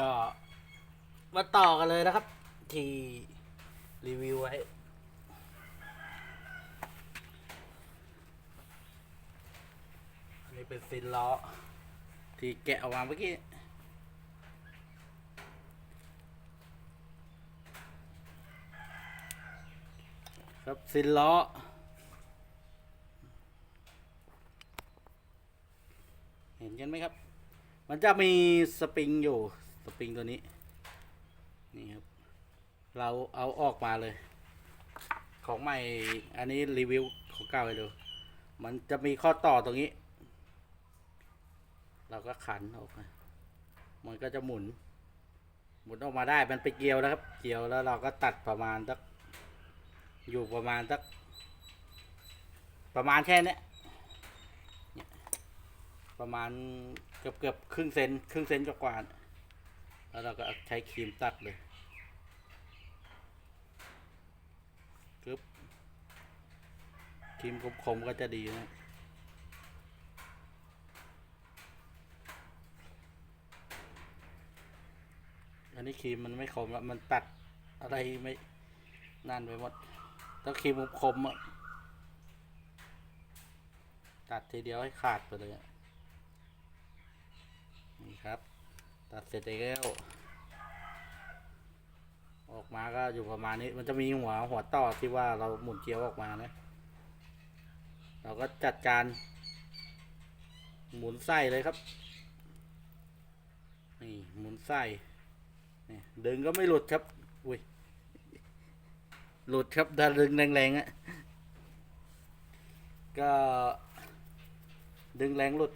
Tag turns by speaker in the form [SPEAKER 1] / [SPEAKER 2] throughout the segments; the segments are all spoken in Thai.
[SPEAKER 1] ก็มาต่อกันเลยนะครับ ที่รีวิวไว้ อันนี้เป็นซินล้อ ที่แกะออกมาเมื่อกี้ครับซินล้อเห็นกันไหมครับ มันจะมีสปริงอยู่ สปริงตัวนี้ นี่ครับ เราเอาออกมาเลย ของใหม่อันนี้รีวิวของเก่าให้ดู มันจะมีข้อต่อตรงนี้ เราก็ขันออกมามันก็จะหมุน หมุนออกมาได้มันไปเกลียวแล้วครับ เกลียวแล้วเราก็ตัดประมาณสักอยู่ประมาณสักประมาณแค่นี้ประมาณเกือบเกือบครึ่งเซนครึ่งเซนกว่าๆน่ะ แล้วเราก็ใช้ครีมตัดเลยกึบครีมคมๆก็จะดีนะอันนี้ครีมมันไม่คมแล้วมันตัดอะไรไม่นั่นไปหมดถ้าครีมคมๆอะตัดทีเดียวให้ขาดไปเลยอะนี่ครับ ตัดเสร็จแล้ว ออกมาก็อยู่ประมาณนี้ มันจะมีหัวหัวต่อที่ว่าเราหมุนเกลียวออกมานะ เราก็จัดการ หมุนไส้เลยครับ นี่หมุนไส้นี่ดึงก็ไม่หลุดครับ อุ้ย หลุดครับถ้าดึงแรงๆอะก็ดึงแรงหลุด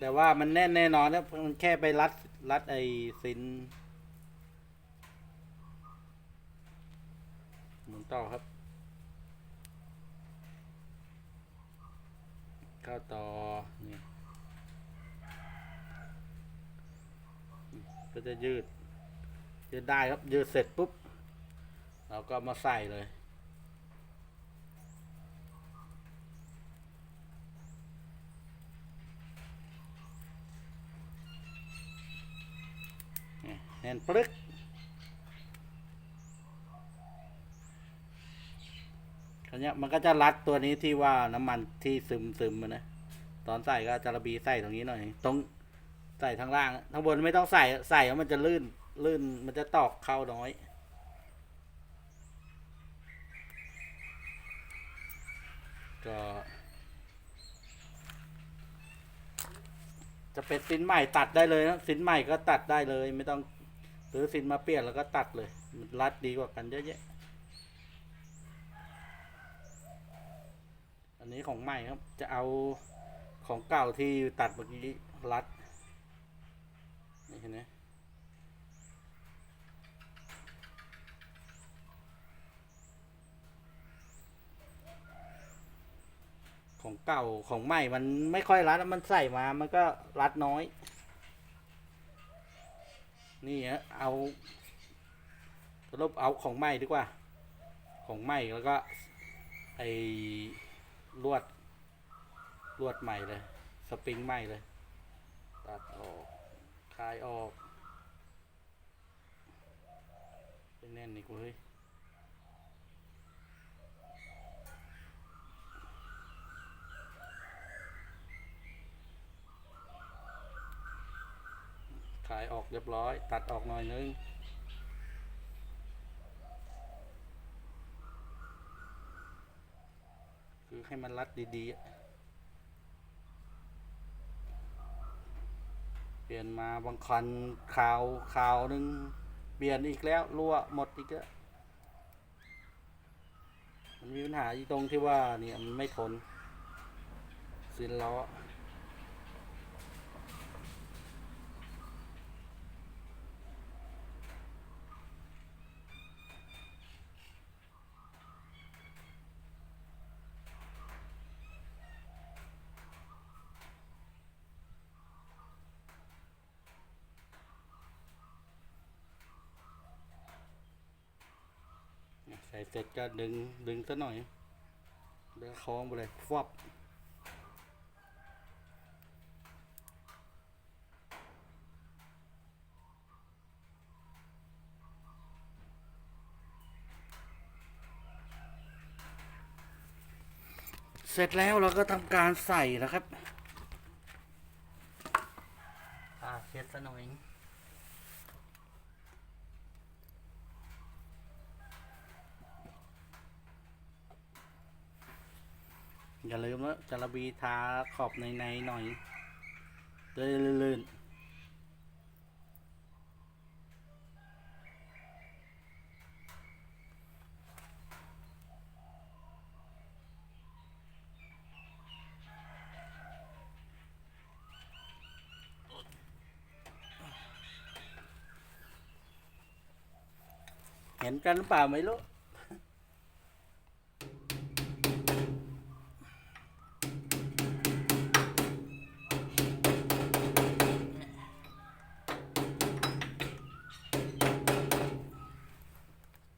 [SPEAKER 1] แต่ว่ามันแน่นแน่นอนนะมันแค่ไปรัด รัดไอ้ซินหมุนต่อครับ เข้าต่อ นี่ ก็จะยืด ยืดได้ครับ ยืดเสร็จปุ๊บ เราก็มาใส่เลย น่นปลึกคราวเนี้มันก็จะรัดตัวนี้ที่ว่าน้ำมันที่ซึมซึมมานะตอนใส่ก็จะระบีใส่ตรงนี้หน่อย ตรงใส่ทางล่างทางบนไม่ต้องใส่ใส่แล้วมันจะลื่นลื่นมันจะตอกเข้าน้อยก็จะเป็นสินใหม่ตัดได้เลยนะสินใหม่ก็ตัดได้เลย ไม่ต้อง ซื้อสินมาเปลี่ยนแล้วก็ตัดเลย มันรัดดีกว่ากันเยอะแยะ อันนี้ของใหม่ครับ จะเอาของเก่าที่ตัดเมื่อกี้รัด นี่เห็นไหมของเก่าของใหม่มันไม่ค่อยรัด มันใส่มา มันก็รัดน้อย นี่ฮะเอาลบเอาของใหม่ดีกว่า ของใหม่แล้วก็ไอลวดลวดใหม่เลย สปริงใหม่เลย ตัดออกคลายออกเป็นแน่นนี่กูเฮ้ย ขายออกเรียบร้อย ตัดออกหน่อยนึงคือให้มันรัดดีๆ เปลี่ยนมาบางคันข่าวข่าวหนึ่งเปลี่ยนอีกแล้วรั่วหมดอีกแล้วมันมีปัญหาอยู่ตรงที่ว่าเนี่ยมันไม่ทนสินล้อ ส่เสร็จก็ดึงดึงซะหน่อยแล้วคล้องไปเลยฟับเสร็จแล้วเราก็ทำการใส่นะครับ อ่าเช็ดซะหน่อย อย่าลืมว่าจระบีทาขอบในในๆหน่อยจะได้ลื่นๆเห็นกันหรือเปล่าไม่รู้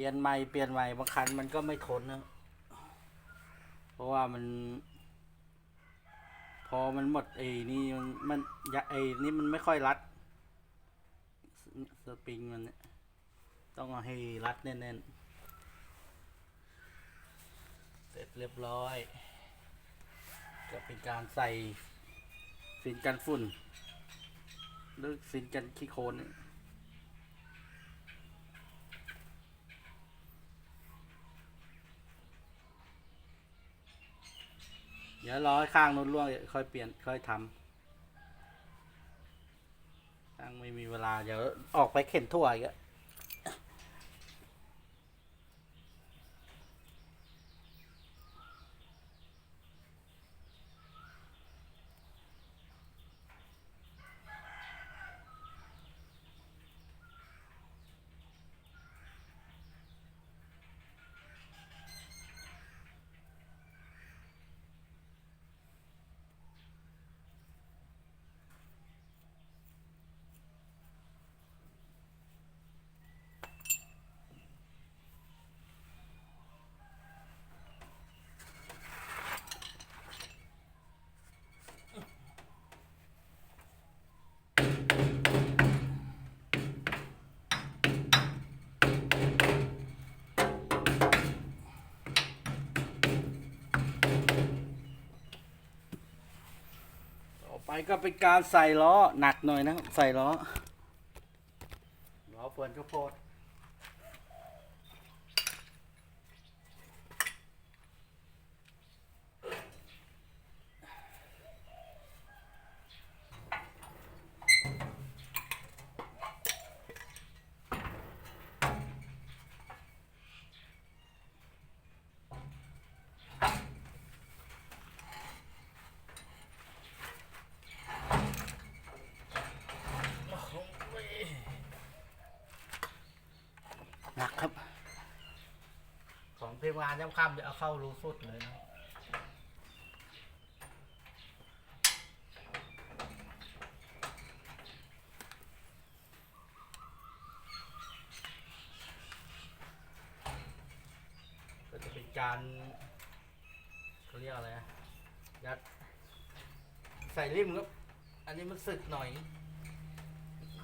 [SPEAKER 1] ลี่ยนใหม่เปลี่ยนใหม่บางคันมันก็ไม่ทนนะเพราะว่ามัน พอมันหมดไอ้นี่มันมันยะไอ้นี่มันไม่ค่อยรัด สปริงมันต้องเอาให้รัดแน่นๆ เสร็จเรียบร้อย ก็เป็นการใส่สินกันฝุ่นหรือสินกันขี้โคลน เดี๋ยวรอให้ข้างนู้นล่วงค่อยเปลี่ยนค่อยทำข้งไม่มีเวลาเดี๋ยวออกไปเข็นถั่วอีกอะ ไปก็เป็นการใส่ล้อหนักหน่อยนะครับ ใส่ล้อล้อเฟือนข้าวโพด หนักครับ ของเทวานย่ำค่ำจะเอาเข้ารูสุดเลยนะก็จะเป็นการเขาเรียกอะไรนะยัดใส่ริมครับ อันนี้มันสึกหน่อย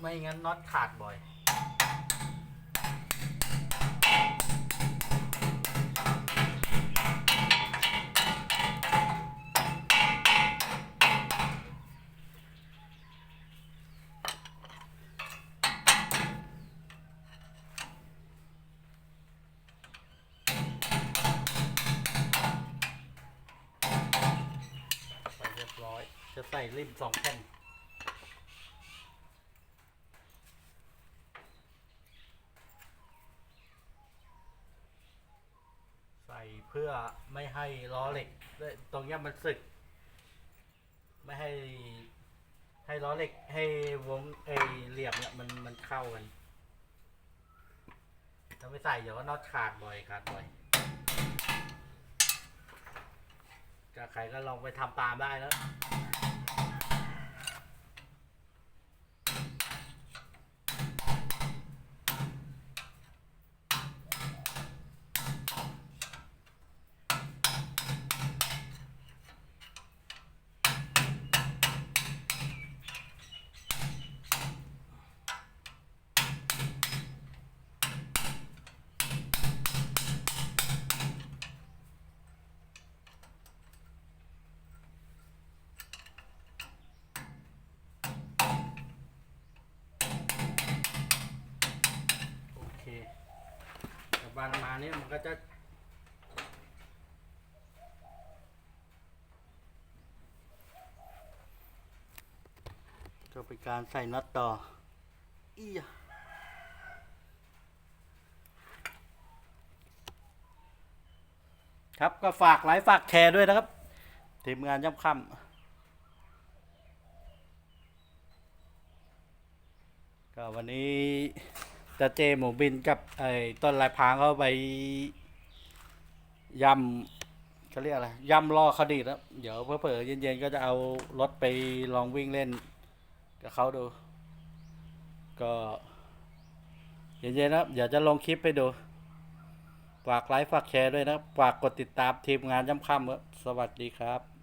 [SPEAKER 1] ไม่งั้นน็อตขาดบ่อย จะใส่ริมสองแผ่น ใส่เพื่อไม่ให้ล้อเหล็ก ตรงเนี้ยมันสึก ไม่ให้ให้ล้อเหล็กให้วงไอเหลี่ยมเนี่ยมันมันเข้ากันถ้าไม่ใส่เดี๋ยวก็น็อตขาดบ่อยขาดบ่อยก็ใครก็ลองไปทำตามได้แล้ว เวั นมาเนี่ยมันก็จะก็เป็นการใส่น็อตต่ออียครับก็ฝากไลค์ฝากแชร์ด้วยนะครับทีมงานย่ำค่ำก็วันนี้ จะเจหมูบินกับไอ้ต้นลายพางเขาไปยำเขาเรียกอะไรยำล่อคดีแล้วเดี๋ยวเพื่อๆเย็นๆก็จะเอารถไปลองวิ่งเล่นกับเขาดู ก็เย็นๆนะเดี๋ยวจะลงคลิปไปดู ฝากไลค์ฝากแชร์ด้วยนะ ฝากกดติดตามทีมงานย่ำค่ำสวัสดีครับ